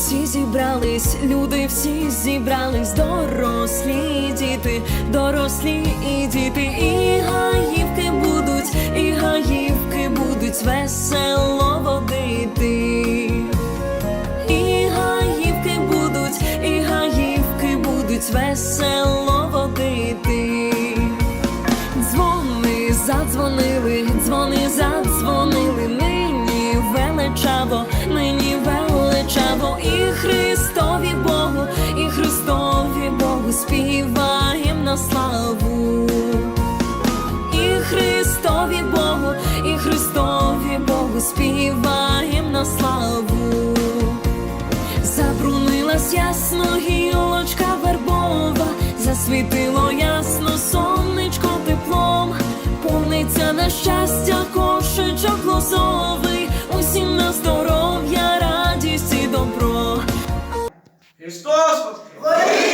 всі зібрались, люди всі зібрались, дорослі діти, дорослі і діти, і гаївки будуть, і гаївки будуть весело водити. І гаївки будуть, і гаївки будуть весело водити. Дзвони задзвонили, дзвони задзвонили, нині величаво, нині співаєм на славу. Забрунилась ясно гілочка вербова, засвітило ясно сонечко теплом, повниться на щастя кошечок лозовий, усім на здоров'я, радість і добро. Христос!